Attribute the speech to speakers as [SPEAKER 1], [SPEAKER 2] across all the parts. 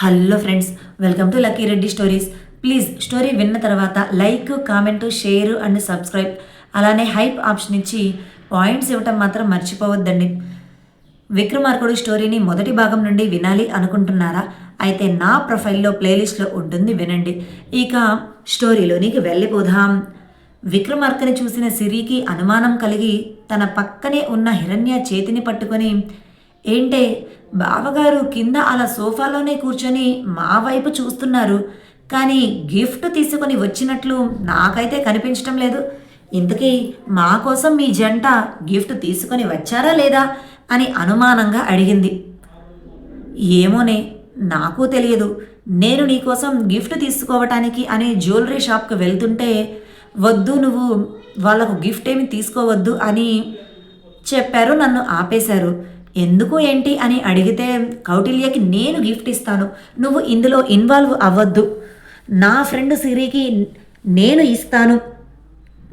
[SPEAKER 1] Hello friends welcome to lucky Reddy stories. Please story విన్న తర్వాత like comment share and subscribe. అలానే hype option ఇచ్చి points ఇవ్వటం మాత్రం మర్చిపోవద్దండి. విక్రమార్కుడు స్టోరీని మొదటి భాగం నుండి వినాలి అనుకుంటున్నారా? అయితే నా ప్రొఫైల్లో ప్లేలిస్ట్లో ఉంటుంది వినండి. ఇక స్టోరీలోనికి వెళ్ళిపోదాం. విక్రమార్కని చూసిన సిరికి అనుమానం కలిగి తన పక్కనే ఉన్న హిరణ్య చేతిని పట్టుకొని ఏంటే? బావగారు కింద అలా సోఫాలోనే కూర్చొని మా వైపు చూస్తున్నారు. కానీ గిఫ్ట్ తీసుకొని వచ్చినట్లు నాకైతే కనిపించటం లేదు. ఇంతకీ మా కోసం మీ జంట గిఫ్ట్ తీసుకొని వచ్చారా లేదా అని అనుమానంగా అడిగింది. ఏమోనే నాకు తెలియదు. నేను నీకోసం గిఫ్ట్ తీసుకోవటానికి అనే జ్యువెలరీ షాప్కి వెళ్తుంటే వద్దు నువ్వు వాళ్ళకు గిఫ్ట్ ఏమి తీసుకోవద్దు అని చెప్పారు నన్ను ఆపేశారు. ఎందుకు ఏంటి అని అడిగితే కౌటిల్యకి నేను గిఫ్ట్ ఇస్తాను. నువ్వు ఇందులో ఇన్వాల్వ్ అవ్వద్దు. నా ఫ్రెండ్ సిరికి నేను ఇస్తాను.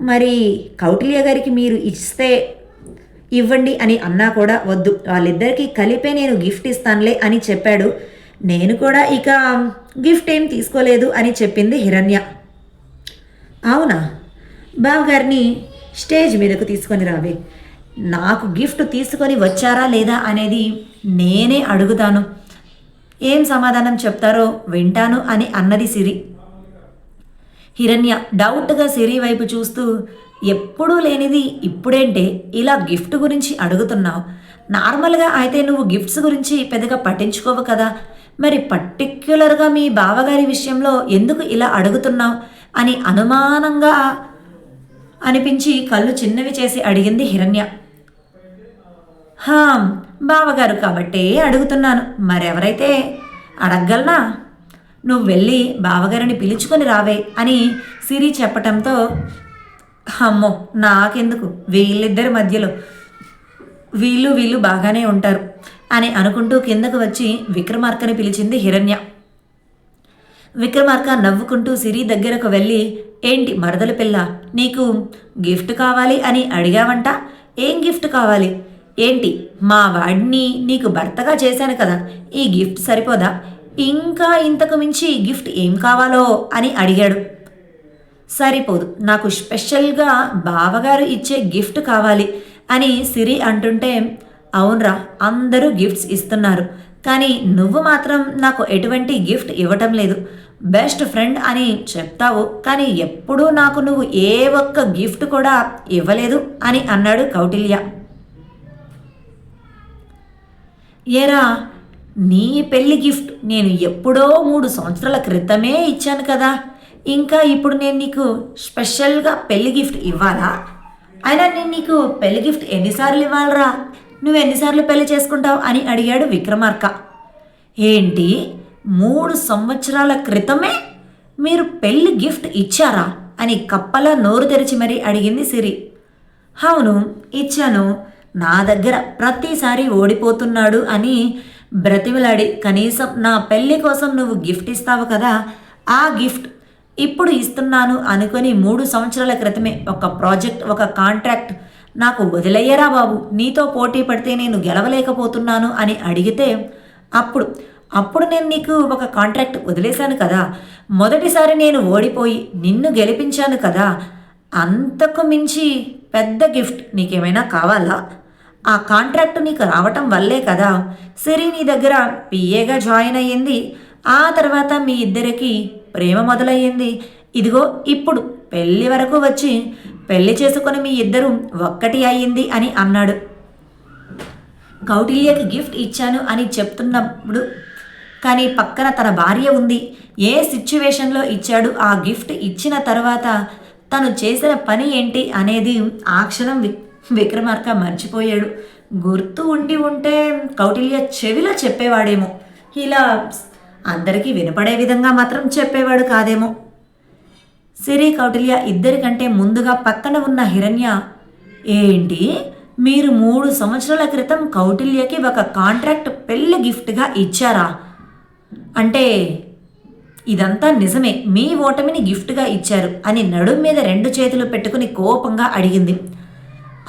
[SPEAKER 1] మరి కౌటిల్య గారికి మీరు ఇస్తే ఇవ్వండి అని అన్నా కూడా వద్దు. వాళ్ళిద్దరికీ కలిపే నేను గిఫ్ట్ ఇస్తానులే అని చెప్పాడు. నేను కూడా ఇక గిఫ్ట్ ఏం తీసుకోలేదు అని చెప్పింది హిరణ్య. అవునా? బావగారిని స్టేజ్ మీదకు తీసుకొని రావే. నాకు గిఫ్ట్ తీసుకొని వచ్చారా లేదా అనేది నేనే అడుగుతాను. ఏం సమాధానం చెప్తారో వింటాను అని అన్నది సిరి. హిరణ్య డౌట్గా సిరి వైపు చూస్తూ ఎప్పుడూ లేనిది ఇప్పుడేంటే ఇలా గిఫ్ట్ గురించి అడుగుతున్నావు. నార్మల్గా అయితే నువ్వు గిఫ్ట్స్ గురించి పెద్దగా పట్టించుకోవు కదా. మరి పర్టిక్యులర్గా మీ బావగారి విషయంలో ఎందుకు ఇలా అడుగుతున్నావు అని అనుమానంగా అనిపించి కళ్ళు చిన్నవి చేసి అడిగింది హిరణ్య. హా బావగారు కాబట్టే అడుగుతున్నాను. మరెవరైతే? అడగగలనా? నువ్వు వెళ్ళి బావగారిని పిలుచుకొని రావే అని సిరి చెప్పటంతో అమ్మో నాకెందుకు? వీళ్ళిద్దరి మధ్యలో వీళ్ళు వీళ్ళు బాగానే ఉంటారు అని అనుకుంటూ కిందకు వచ్చి విక్రమార్కని పిలిచింది హిరణ్య. విక్రమార్క నవ్వుకుంటూ సిరి దగ్గరకు వెళ్ళి ఏంటి మరదల పిల్ల నీకు గిఫ్ట్ కావాలి అని అడిగావంట? ఏం గిఫ్ట్ కావాలి? ఏంటి? మా వాడిని నీకు భర్తగా చేశాను కదా ఈ గిఫ్ట్ సరిపోదా? ఇంకా ఇంతకు మించి గిఫ్ట్ ఏం కావాలో అని అడిగాడు. సరిపోదు నాకు స్పెషల్గా బావగారు ఇచ్చే గిఫ్ట్ కావాలి అని సిరి అంటుంటే అవునరా అందరూ గిఫ్ట్స్ ఇస్తున్నారు కానీ నువ్వు మాత్రం నాకు ఎటువంటి గిఫ్ట్ ఇవ్వటం లేదు. బెస్ట్ ఫ్రెండ్ అని చెప్తావు కానీ ఎప్పుడూ నాకు నువ్వు ఏ ఒక్క గిఫ్ట్ కూడా ఇవ్వలేదు అని అన్నాడు కౌటిల్య. ఏరా నీ పెళ్ళి గిఫ్ట్ నేను ఎప్పుడో మూడు సంవత్సరాల క్రితమే ఇచ్చాను కదా. ఇంకా ఇప్పుడు నేను నీకు స్పెషల్గా పెళ్ళి గిఫ్ట్ ఇవ్వాలా? అయినా నేను నీకు పెళ్ళి గిఫ్ట్ ఎన్నిసార్లు ఇవ్వాలరా? నువ్వు ఎన్నిసార్లు పెళ్ళి చేసుకుంటావు అని అడిగాడు విక్రమార్క. ఏంటి? మూడు సంవత్సరాల క్రితమే మీరు పెళ్ళి గిఫ్ట్ ఇచ్చారా? అని కప్పలా నోరు తెరిచి మరీ అడిగింది సిరి. అవును ఇచ్చాను. నా దగ్గర ప్రతిసారి ఓడిపోతున్నాడు అని బ్రతిమలాడి కనీసం నా పెళ్ళి కోసం నువ్వు గిఫ్ట్ ఇస్తావు కదా ఆ గిఫ్ట్ ఇప్పుడు ఇస్తున్నాను అనుకొని మూడు సంవత్సరాల క్రితమే ఒక ప్రాజెక్ట్ ఒక కాంట్రాక్ట్ నాకు వదిలయ్యరా బాబు. నీతో పోటీ పడితే నేను గెలవలేకపోతున్నాను అని అడిగితే అప్పుడు అప్పుడు నేను నీకు ఒక కాంట్రాక్ట్ వదిలేశాను కదా. మొదటిసారి నేను ఓడిపోయి నిన్ను గెలిపించాను కదా. అంతకు మించి పెద్ద గిఫ్ట్ నీకేమైనా కావాలా? ఆ కాంట్రాక్ట్ నీకు రావటం వల్లే కదా సిరి నీ దగ్గర పిఏగా జాయిన్ అయ్యింది. ఆ తర్వాత మీ ఇద్దరికి ప్రేమ మొదలయ్యింది. ఇదిగో ఇప్పుడు పెళ్ళి వరకు వచ్చి పెళ్ళి చేసుకుని మీ ఇద్దరు ఒక్కటి అయ్యింది అని అన్నాడు. కౌటిల్యకి గిఫ్ట్ ఇచ్చాను అని చెప్తున్నప్పుడు కానీ పక్కన తన భార్య ఉంది. ఏ సిచ్యువేషన్లో ఇచ్చాడు ఆ గిఫ్ట్ ఇచ్చిన తర్వాత తను చేసిన పని ఏంటి అనేది ఆ క్షణం వి విక్రమార్క మర్చిపోయాడు. గుర్తు ఉండి ఉంటే కౌటిల్య చెవిలో చెప్పేవాడేమో. ఇలా అందరికీ వినపడే విధంగా మాత్రం చెప్పేవాడు కాదేమో. సిరి కౌటిల్య ఇద్దరికంటే ముందుగా పక్కన ఉన్న హిరణ్య ఏంటి? మీరు మూడు సంవత్సరాల క్రితం కౌటిల్యకి ఒక కాంట్రాక్ట్ పెళ్ళి గిఫ్ట్గా ఇచ్చారా? అంటే ఇదంతా నిజమే మీ ఓటమిని గిఫ్ట్గా ఇచ్చారు అని నడుం మీద రెండు చేతులు పెట్టుకుని కోపంగా అడిగింది.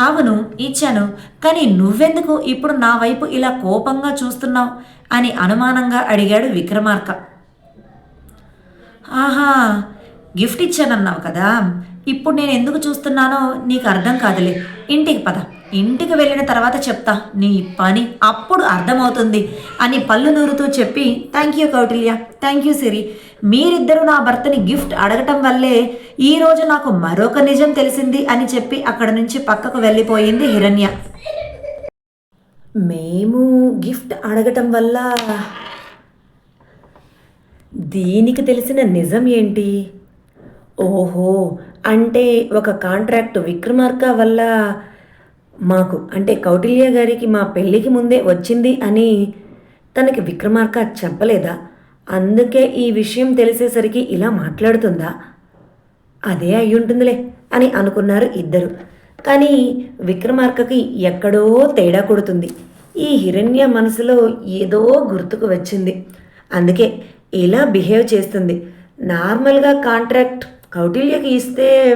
[SPEAKER 1] అవును ఇచ్చాను కానీ నువ్వెందుకు ఇప్పుడు నా వైపు ఇలా కోపంగా చూస్తున్నావు? అని అనుమానంగా అడిగాడు విక్రమార్క. ఆహా గిఫ్ట్ ఇచ్చానన్నావు కదా. ఇప్పుడు నేను ఎందుకు చూస్తున్నానో నీకు అర్థం కాదులే. ఇంటికి పద. ఇంటికి వెళ్ళిన తర్వాత చెప్తా. నీ పని అప్పుడు అర్థమవుతుంది అని పళ్ళు నూరుతూ చెప్పి thank you Kautilya. Thank you Siri. మీరిద్దరూ నా భర్తని గిఫ్ట్ అడగటం వల్లే ఈరోజు నాకు మరొక నిజం తెలిసింది అని చెప్పి అక్కడ నుంచి పక్కకు వెళ్ళిపోయింది హిరణ్య. మేము గిఫ్ట్ అడగటం వల్ల దీనికి తెలిసిన నిజం ఏంటి? ఓహో అంటే ఒక కాంట్రాక్ట్ విక్రమార్క వల్ల మాకు అంటే కౌటిల్య గారికి మా పెళ్ళికి ముందే వచ్చింది అని తనకి విక్రమార్క చెప్పలేదా? అందుకే ఈ విషయం తెలిసేసరికి ఇలా మాట్లాడుతుందా? అదే అయి ఉంటుందిలే అని అనుకున్నారు ఇద్దరు. కానీ విక్రమార్కకి ఎక్కడో తేడా కొడుతుంది. ఈ హిరణ్య మనసులో ఏదో గుర్తుకు వచ్చింది. అందుకే ఇలా బిహేవ్ చేస్తుంది. నార్మల్గా కాంట్రాక్ట్ కౌటిల్యకి ఇస్తే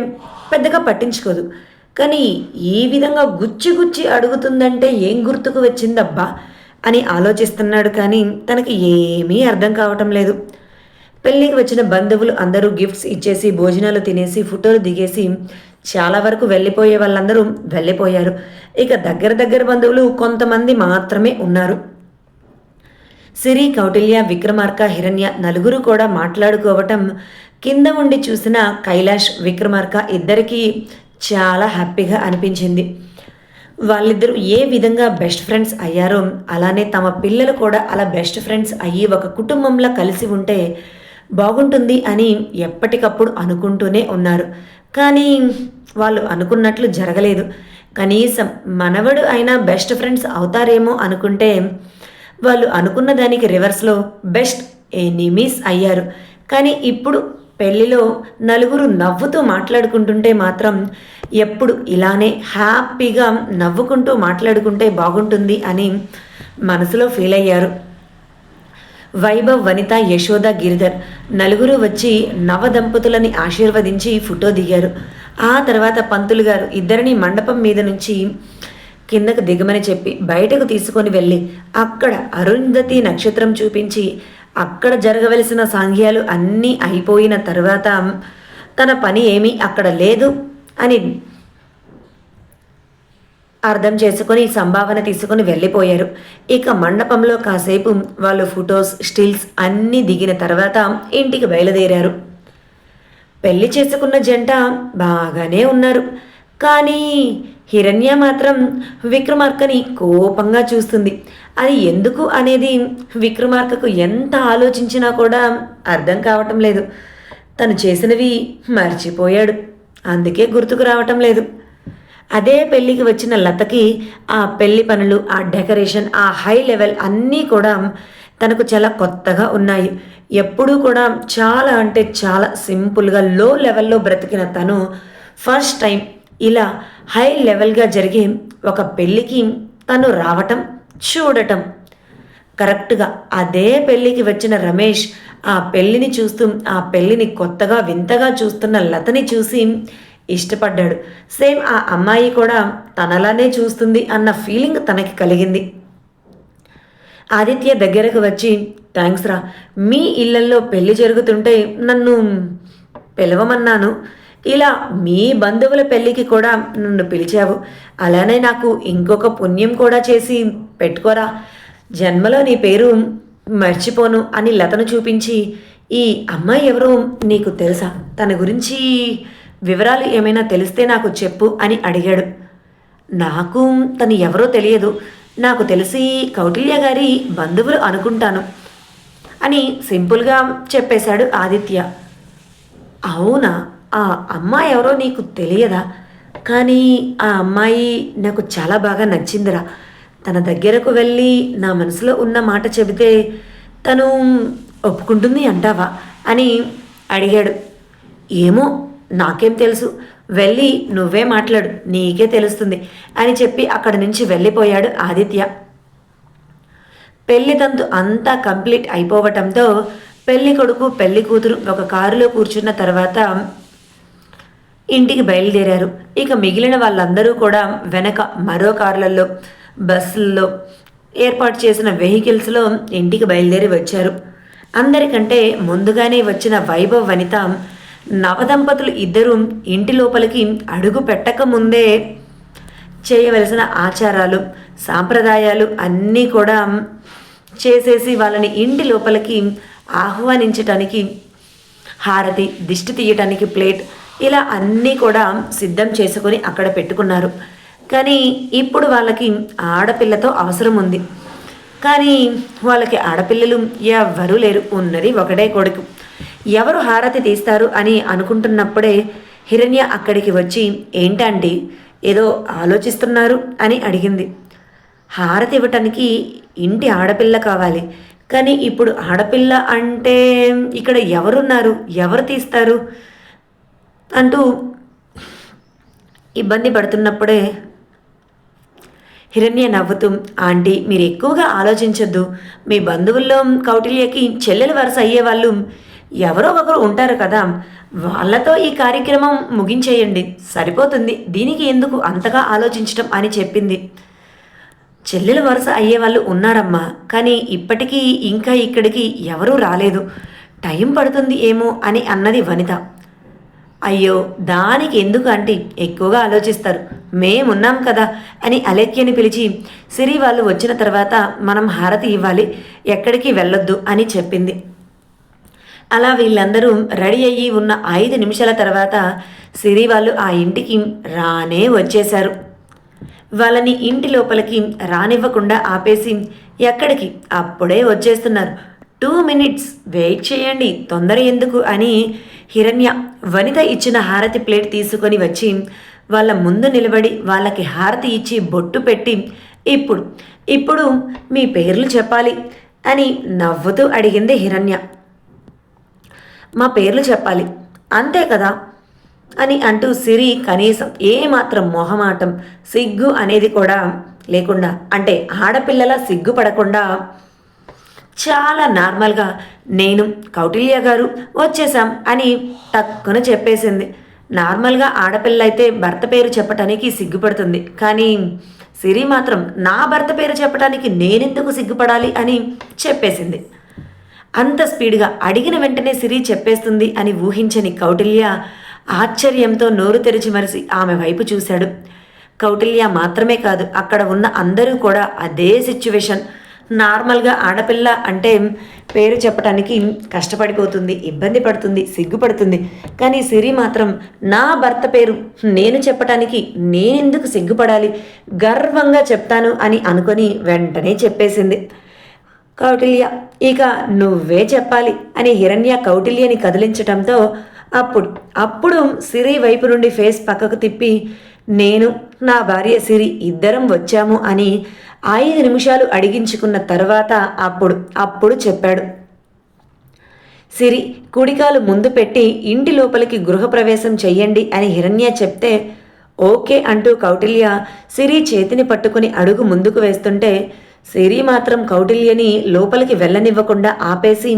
[SPEAKER 1] పెద్దగా పట్టించుకోదు. కానీ ఈ విధంగా గుచ్చి గుచ్చి అడుగుతుందంటే ఏం గుర్తుకు వచ్చిందబ్బా? అని ఆలోచిస్తున్నాడు కానీ తనకి ఏమీ అర్థం కావటం లేదు. పెళ్ళికి వచ్చిన బంధువులు అందరూ గిఫ్ట్స్ ఇచ్చేసి భోజనాలు తినేసి ఫోటోలు దిగేసి చాలా వరకు వెళ్ళిపోయే వాళ్ళందరూ వెళ్ళిపోయారు. ఇక దగ్గర దగ్గర బంధువులు కొంతమంది మాత్రమే ఉన్నారు. సిరి కౌటిల్య విక్రమార్క హిరణ్య నలుగురు కూడా మాట్లాడుకోవటం కింద ఉండి చూసిన కైలాష్ విక్రమార్క ఇద్దరికీ చాలా హ్యాపీగా అనిపించింది. వాళ్ళిద్దరూ ఏ విధంగా బెస్ట్ ఫ్రెండ్స్ అయ్యారో అలానే తమ పిల్లలు కూడా అలా బెస్ట్ ఫ్రెండ్స్ అయ్యి ఒక కుటుంబంలో కలిసి ఉంటే బాగుంటుంది అని ఎప్పటికప్పుడు అనుకుంటూనే ఉన్నారు. కానీ వాళ్ళు అనుకున్నట్లు జరగలేదు. కనీసం మనవడు అయినా బెస్ట్ ఫ్రెండ్స్ అవుతారేమో అనుకుంటే వాళ్ళు అనుకున్న దానికి రివర్స్లో బెస్ట్ ఎనిమీస్ అయ్యారు. కానీ ఇప్పుడు పెళ్ళిలో నలుగురు నవ్వుతూ మాట్లాడుకుంటుంటే మాత్రం ఎప్పుడు ఇలానే హ్యాపీగా నవ్వుకుంటూ మాట్లాడుకుంటే బాగుంటుంది అని మనసులో ఫీల్ అయ్యారు. వైభవ్ వనిత యశోద గిరిధర్ నలుగురు వచ్చి నవ దంపతులని ఆశీర్వదించి ఫోటో దిగారు. ఆ తర్వాత పంతులు గారు ఇద్దరిని మండపం మీద నుంచి కిందకు దిగమని చెప్పి బయటకు తీసుకొని వెళ్ళి అక్కడ అరుంధతి నక్షత్రం చూపించి అక్కడ జరగవలసిన సాంఘ్యాలు అన్నీ అయిపోయిన తర్వాత తన పని ఏమీ అక్కడ లేదు అని అర్థం చేసుకొని సంభావన తీసుకొని వెళ్ళిపోయారు. ఇక మండపంలో కాసేపు వాళ్ళు ఫొటోస్ స్టిల్స్ అన్నీ దిగిన తర్వాత ఇంటికి బయలుదేరారు. పెళ్ళి చేసుకున్న జంట బాగానే ఉన్నారు. కానీ హిరణ్య మాత్రం విక్రమార్కని కోపంగా చూస్తుంది. అది ఎందుకు అనేది విక్రమార్కకు ఎంత ఆలోచించినా కూడా అర్థం కావటం లేదు. తను చేసినవి మర్చిపోయాడు. అందుకే గుర్తుకు రావటం లేదు. అదే పెళ్ళికి వచ్చిన లతకి ఆ పెళ్ళి పనులు ఆ డెకరేషన్ ఆ హై లెవెల్ అన్నీ కూడా తనకు చాలా కొత్తగా ఉన్నాయి. ఎప్పుడూ కూడా చాలా అంటే చాలా సింపుల్గా లో లెవెల్లో బ్రతికిన తను ఫస్ట్ టైం ఇలా హై లెవెల్గా జరిగే ఒక పెళ్ళికి తను రావటం చూడటం. కరెక్ట్గా అదే పెళ్ళికి వచ్చిన రమేష్ ఆ పెళ్ళిని చూస్తూ ఆ పెళ్ళిని కొత్తగా వింతగా చూస్తున్న లతని చూసి ఇష్టపడ్డాడు. సేమ్ ఆ అమ్మాయి కూడా తనలానే చూస్తుంది అన్న ఫీలింగ్ తనకి కలిగింది. ఆదిత్య దగ్గరకు వచ్చి థ్యాంక్స్ రా. మీ ఇళ్ళల్లో పెళ్ళి జరుగుతుంటే నన్ను పిలవమన్నాను. ఇలా మీ బంధువుల పెళ్ళికి కూడా నన్ను పిలిచావు. అలానే నాకు ఇంకొక పుణ్యం కూడా చేసి పెట్టుకోరా. జన్మలో నీ పేరు మర్చిపోను అని లతను చూపించి ఈ అమ్మాయి ఎవరో నీకు తెలుసా? తన గురించి వివరాలు ఏమైనా తెలిస్తే నాకు చెప్పు అని అడిగాడు. నాకు తను ఎవరో తెలియదు. నాకు తెలిసి కౌటిల్య గారి బంధువులు అనుకుంటాను అని సింపుల్గా చెప్పేశాడు ఆదిత్య. అవునా? ఆ అమ్మాయి ఎవరో నీకు తెలియదా? కానీ ఆ అమ్మాయి నాకు చాలా బాగా నచ్చిందిరా. తన దగ్గరకు వెళ్ళి నా మనసులో ఉన్న మాట చెబితే తను ఒప్పుకుంటుంది అంటావా అని అడిగాడు. ఏమో నాకేం తెలుసు. వెళ్ళి నువ్వే మాట్లాడు నీకే తెలుస్తుంది అని చెప్పి అక్కడి నుంచి వెళ్ళిపోయాడు ఆదిత్య. పెళ్ళి తంతు అంతా కంప్లీట్ అయిపోవటంతో పెళ్ళి కొడుకు పెళ్ళి కూతురు ఒక కారులో కూర్చున్న తర్వాత ఇంటికి బయలుదేరారు. ఇక మిగిలిన వాళ్ళందరూ కూడా వెనక మరో కార్లలో బస్సుల్లో ఏర్పాటు చేసిన వెహికల్స్లో ఇంటికి బయలుదేరి వచ్చారు. అందరికంటే ముందుగానే వచ్చిన వైభవ్ వనిత నవదంపతులు ఇద్దరూ ఇంటి లోపలికి అడుగు పెట్టక ముందే చేయవలసిన ఆచారాలు సాంప్రదాయాలు అన్నీ కూడా చేసేసి వాళ్ళని ఇంటి లోపలికి ఆహ్వానించటానికి హారతి దిష్టి తీయటానికి ప్లేట్ ఇలా అన్నీ కూడా సిద్ధం చేసుకొని అక్కడ పెట్టుకున్నారు. కానీ ఇప్పుడు వాళ్ళకి ఆడపిల్లతో అవసరం ఉంది. కానీ వాళ్ళకి ఆడపిల్లలు ఎవ్వరూ లేరు. ఉన్నది ఒకటే కొడుకు. ఎవరు హారతి తీస్తారు అని అనుకుంటున్నప్పుడే హిరణ్య అక్కడికి వచ్చి ఏంటండి ఏదో ఆలోచిస్తున్నారు? అని అడిగింది. హారతి ఇవ్వటానికి ఇంటి ఆడపిల్ల కావాలి. కానీ ఇప్పుడు ఆడపిల్ల అంటే ఇక్కడ ఎవరున్నారు? ఎవరు తీస్తారు? అంటూ ఇబ్బంది పడుతున్నప్పుడే హిరణ్య నవ్వుతూ ఆంటీ మీరు ఎక్కువగా ఆలోచించొద్దు. మీ బంధువుల్లో కౌటిల్యకి చెల్లెలు వరుస అయ్యేవాళ్ళు ఎవరో ఒకరు ఉంటారు కదా. వాళ్ళతో ఈ కార్యక్రమం ముగించేయండి. సరిపోతుంది. దీనికి ఎందుకు అంతగా ఆలోచించటం అని చెప్పింది. చెల్లెలు వరుస అయ్యేవాళ్ళు ఉన్నారమ్మా. కానీ ఇప్పటికీ ఇంకా ఇక్కడికి ఎవరూ రాలేదు. టైం పడుతుంది ఏమో అని అన్నది వనిత. అయ్యో దానికి ఎందుకు అంటే ఎక్కువగా ఆలోచిస్తారు? మేమున్నాం కదా అని అలేఖ్యని పిలిచి సిరి వాళ్ళు వచ్చిన తర్వాత మనం హారతి ఇవ్వాలి ఎక్కడికి వెళ్ళొద్దు అని చెప్పింది. అలా వీళ్ళందరూ రెడీ అయ్యి ఉన్న ఐదు నిమిషాల తర్వాత సిరి వాళ్ళు ఆ ఇంటికి రానే వచ్చేశారు. వాళ్ళని ఇంటి లోపలికి రానివ్వకుండా ఆపేసి ఎక్కడికి? అప్పుడే వచ్చేస్తున్నారు. టూ మినిట్స్ వెయిట్ చేయండి తొందర ఎందుకు అని హిరణ్య వనిత ఇచ్చిన హారతి ప్లేట్ తీసుకొని వచ్చి వాళ్ళ ముందు నిలబడి వాళ్ళకి హారతి ఇచ్చి బొట్టు పెట్టి ఇప్పుడు ఇప్పుడు మీ పేర్లు చెప్పాలి అని నవ్వుతూ అడిగింది హిరణ్య. మా పేర్లు చెప్పాలి అంతే కదా అని అంటూ సిరి కనీసం ఏమాత్రం మొహమాటం సిగ్గు అనేది కూడా లేకుండా అంటే ఆడపిల్లల సిగ్గుపడకుండా చాలా నార్మల్గా నేను కౌటిల్య గారు వచ్చేసాం అని టక్కున చెప్పేసింది. నార్మల్గా ఆడపిల్ల అయితే భర్త పేరు చెప్పటానికి సిగ్గుపడుతుంది. కానీ సిరి మాత్రం నా భర్త పేరు చెప్పడానికి నేనెందుకు సిగ్గుపడాలి అని చెప్పేసింది. అంత స్పీడ్గా అడిగిన వెంటనే సిరి చెప్పేస్తుంది అని ఊహించని కౌటిల్య ఆశ్చర్యంతో నోరు తెరిచి మరిసి ఆమె వైపు చూశాడు. కౌటిల్య మాత్రమే కాదు అక్కడ ఉన్న అందరూ కూడా అదే సిచ్యువేషన్ నార్మల్గా ఆడపిల్ల అంటే పేరు చెప్పడానికి కష్టపడిపోతుంది ఇబ్బంది పడుతుంది సిగ్గుపడుతుంది. కానీ సిరి మాత్రం నా భర్త పేరు నేను చెప్పటానికి నేనెందుకు సిగ్గుపడాలి? గర్వంగా చెప్తాను అని అనుకొని వెంటనే చెప్పేసింది. కౌటిల్య ఇక నువ్వే చెప్పాలి అని హిరణ్య కౌటిల్యని కదిలించటంతో అప్పుడు అప్పుడు సిరి వైపు నుండి ఫేస్ పక్కకు తిప్పి నేను నా భార్య సిరి ఇద్దరం వచ్చాము అని ఐదు నిమిషాలు అడిగించుకున్న తర్వాత అప్పుడు అప్పుడు చెప్పాడు. సిరి కుడికాలు ముందు పెట్టి ఇంటి లోపలికి గృహప్రవేశం చెయ్యండి అని హిరణ్య చెప్తే ఓకే అంటూ కౌటిల్య సిరి చేతిని పట్టుకుని అడుగు ముందుకు వేస్తుంటే సిరి మాత్రం కౌటిల్యని లోపలికి వెళ్ళనివ్వకుండా ఆపేసి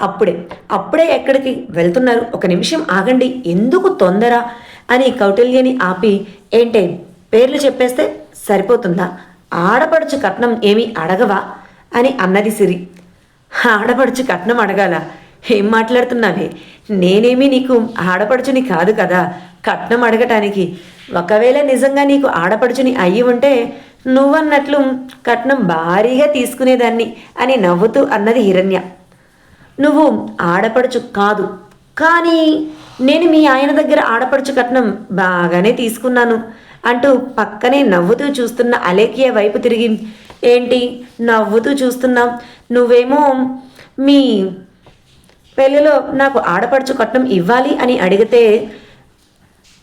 [SPEAKER 1] అప్పుడే అప్పుడే ఎక్కడికి వెళ్తున్నారు? ఒక నిమిషం ఆగండి. ఎందుకు తొందర? అని కౌటిల్యని ఆపి ఏంటే? పేర్లు చెప్పేస్తే సరిపోతుందా? ఆడపడుచు కట్నం ఏమీ అడగవా? అని అన్నది సిరి. ఆడపడుచు కట్నం అడగాల? ఏం మాట్లాడుతున్నావే? నేనేమీ నీకు ఆడపడుచుని కాదు కదా. కట్నం అడగటానికి. ఒకవేళ నిజంగా నీకు ఆడపడుచుని అయ్యి ఉంటే నువ్వన్నట్లు కట్నం భారీగా తీసుకునేదాన్ని అని నవ్వుతూ అన్నది హిరణ్య. నువ్వు ఆడపడుచు కాదు. కానీ నేను మీ ఆయన దగ్గర ఆడపడుచు కట్నం బాగానే తీసుకున్నాను. అంటూ పక్కనే నవ్వుతూ చూస్తున్న అలేఖ్య వైపు తిరిగి ఏంటి? నవ్వుతూ చూస్తున్నాం. నువ్వేమో మీ పెళ్ళిలో నాకు ఆడపడుచు కట్నం ఇవ్వాలి అని అడిగితే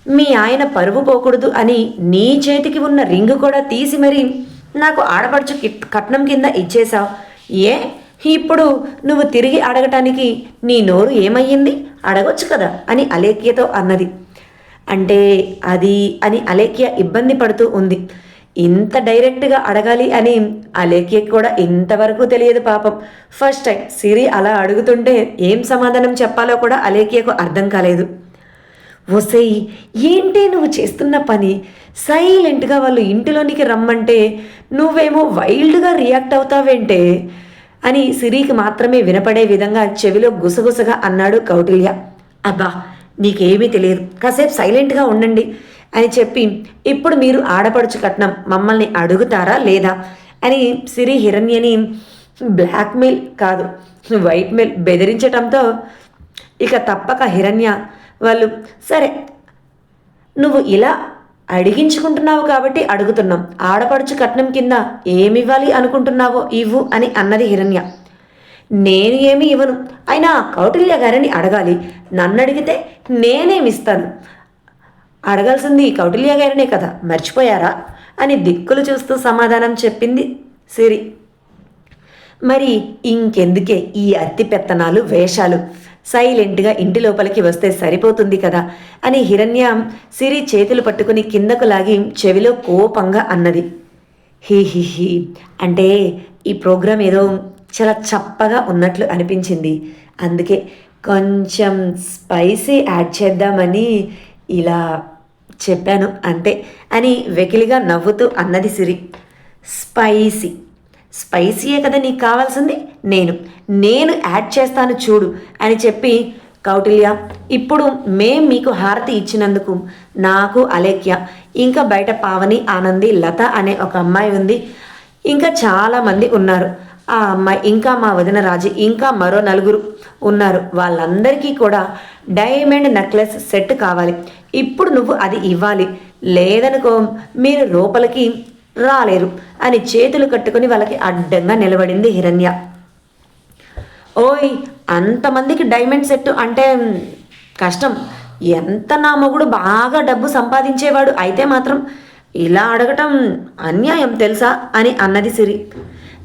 [SPEAKER 1] మీ ఆయన పరువు పోకూడదు అని నీ చేతికి ఉన్న రింగు కూడా తీసి మరి నాకు ఆడపడుచు కట్నం కింద ఇచ్చేశావు. ఏ? ఇప్పుడు నువ్వు తిరిగి అడగటానికి నీ నోరు ఏమయ్యింది? అడగొచ్చు కదా అని అలేఖ్యతో అన్నది. అంటే అది అని అలేఖ్య ఇబ్బంది పడుతూ ఉంది. ఇంత డైరెక్ట్గా అడగాలి అని అలేఖ్యకి కూడా ఇంతవరకు తెలియదు పాపం. ఫస్ట్ టైం సిరి అలా అడుగుతుంటే ఏం సమాధానం చెప్పాలో కూడా అలేఖ్యకు అర్థం కాలేదు.
[SPEAKER 2] ఒసేయ్ ఏంటి నువ్వు చేస్తున్న పని? సైలెంట్గా వాళ్ళు ఇంటిలోనికి రమ్మంటే నువ్వేమో వైల్డ్గా రియాక్ట్ అవుతావేంటే? అని సిరికి మాత్రమే వినపడే విధంగా చెవిలో గుసగుసగా అన్నాడు కౌటిల్య. అబ్బా నీకేమీ తెలియదు. కాసేపు సైలెంట్గా ఉండండి అని చెప్పి ఇప్పుడు మీరు ఆడపడుచు కట్నం మమ్మల్ని అడుగుతారా లేదా? అని సిరి హిరణ్యని బ్లాక్మెయిల్ కాదు వైట్మెయిల్ బెదిరించటంతో ఇక తప్పక హిరణ్య వాళ్ళు సరే నువ్వు ఇలా అడిగించుకుంటున్నావు కాబట్టి అడుగుతున్నాం. ఆడపడుచు కట్నం కింద ఏమివ్వాలి అనుకుంటున్నావో ఇవ్వు అని అన్నది హిరణ్య. నేను ఏమి ఇవ్వను. అయినా కౌటిల్య గారిని అడగాలి. నన్ను అడిగితే నేనేమిస్తాను? అడగాల్సింది కౌటిల్య గారినే కదా. మర్చిపోయారా? అని దిక్కులు చూస్తూ సమాధానం చెప్పింది సిరి. మరి ఇంకెందుకే ఈ అత్తి పెత్తనాలు వేషాలు? సైలెంట్గా ఇంటి లోపలికి వస్తే సరిపోతుంది కదా అని హిరణ్య సిరి చేతులు పట్టుకుని కిందకు లాగి చెవిలో కోపంగా అన్నది. హీ హీ హీ. అంటే ఈ ప్రోగ్రాం ఏదో చాలా చప్పగా ఉన్నట్లు అనిపించింది. అందుకే కొంచెం స్పైసీ యాడ్ చేద్దామని ఇలా చెప్పాను అంతే అని వెకిలిగా నవ్వుతూ అన్నది సిరి. స్పైసీ. స్పైసీయే కదా నీకు కావాల్సింది? నేను. నేను యాడ్ చేస్తాను చూడు అని చెప్పి కౌటిల్య ఇప్పుడు మేం మీకు హారతి ఇచ్చినందుకు నాకు అలేఖ్య ఇంకా బయట పావని ఆనంది లత అనే ఒక అమ్మాయి ఉంది. ఇంకా చాలామంది ఉన్నారు. ఆ అమ్మాయి ఇంకా మా వదిన రాజు ఇంకా మరో నలుగురు ఉన్నారు. వాళ్ళందరికీ కూడా డైమండ్ నెక్లెస్ సెట్ కావాలి. ఇప్పుడు నువ్వు అది ఇవ్వాలి. లేదనుకో మీరు లోపలికి రాలేరు అని చేతులు కట్టుకుని వాళ్ళకి అడ్డంగా నిలబడింది హిరణ్య. ఓయ్ అంతమందికి డైమండ్ సెట్ అంటే కష్టం. ఎంత నా మొగుడు బాగా డబ్బు సంపాదించేవాడు అయితే మాత్రం ఇలా అడగటం అన్యాయం తెలుసా అని అన్నది సిరి.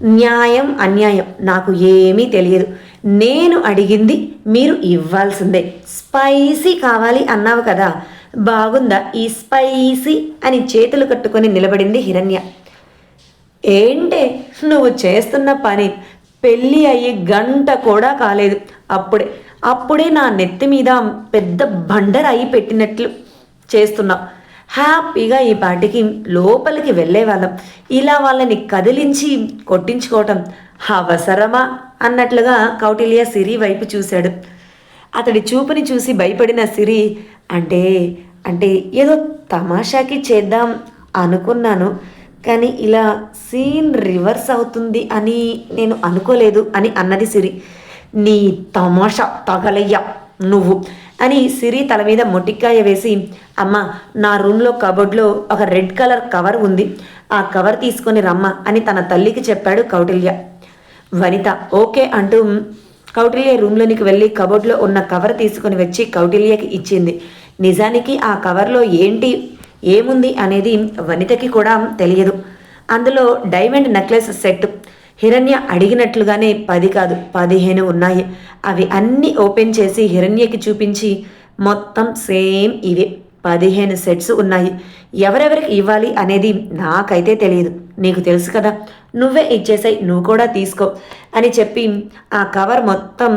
[SPEAKER 2] న్యాయం అన్యాయం నాకు ఏమీ తెలియదు. నేను అడిగింది మీరు ఇవ్వాల్సిందే. స్పైసీ కావాలి అన్నావు కదా. బాగుందా? ఈ స్పైసీ అని చేతులు కట్టుకొని నిలబడింది హిరణ్య. ఏంటే? నువ్వు చేస్తున్న పని పెళ్ళి అయ్యి గంట కూడా కాలేదు. అప్పుడే అప్పుడే నా నెత్తి మీద పెద్ద బండరాయి పెట్టినట్లు చేస్తున్నావు. హ్యాపీగా ఈ పాటికి లోపలికి వెళ్ళేవాళ్ళం. ఇలా వాళ్ళని కదిలించి కొట్టించుకోవటం అవసరమా? అన్నట్లుగా కౌటిల్య సిరి వైపు చూశాడు. అతడి చూపుని చూసి భయపడిన సిరి అంటే అంటే ఏదో తమాషాకి చేద్దాం అనుకున్నాను కానీ ఇలా సీన్ రివర్స్ అవుతుంది అని నేను అనుకోలేదు అని అన్నది సిరి. నీ తమాషా తగలయ్యా నువ్వు అని సిరి తల మీద మొటిక్కాయ వేసి అమ్మ నా రూమ్లో కబోర్డ్లో ఒక రెడ్ కలర్ కవర్ ఉంది ఆ కవర్ తీసుకొని రమ్మ అని తన తల్లికి చెప్పాడు కౌటిల్య. వనిత ఓకే అంటూ కౌటిల్య రూమ్లోనికి వెళ్ళి కబోర్డ్లో ఉన్న కవర్ తీసుకొని వచ్చి కౌటిల్యకి ఇచ్చింది. నిజానికి ఆ కవర్లో ఏంటి ఏముంది అనేది వనితకి కూడా తెలియదు. అందులో డైమండ్ నెక్లెస్ సెట్. హిరణ్య అడిగినట్లుగానే పది కాదు పదిహేను ఉన్నాయి. అవి అన్నీ ఓపెన్ చేసి హిరణ్యకి చూపించి మొత్తం సేమ్ ఇవే. పదిహేను సెట్స్ ఉన్నాయి. ఎవరెవరికి ఇవ్వాలి అనేది నాకైతే తెలియదు. నీకు తెలుసు కదా నువ్వే ఇచ్చేసాయి నువ్వు కూడా తీసుకో అని చెప్పి ఆ కవర్ మొత్తం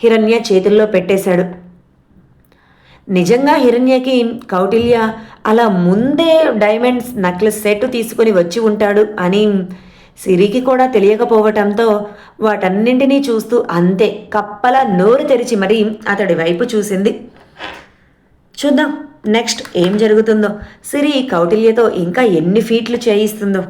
[SPEAKER 2] హిరణ్య చేతుల్లో పెట్టేశాడు. నిజంగా హిరణ్యకి కౌటిల్య అలా ముందే డైమండ్స్ నక్లెస్ సెట్ తీసుకొని వచ్చి ఉంటాడు అని సిరికి కూడా తెలియకపోవటంతో వాటన్నింటినీ చూస్తూ అంతే కప్పల నోరు తెరిచి మరీ అతడి వైపు చూసింది. చూద్దాం. నెక్స్ట్ ఏం జరుగుతుందో. సిరి కౌటిల్యతో ఇంకా ఎన్ని ఫీట్లు చేయిస్తుందో.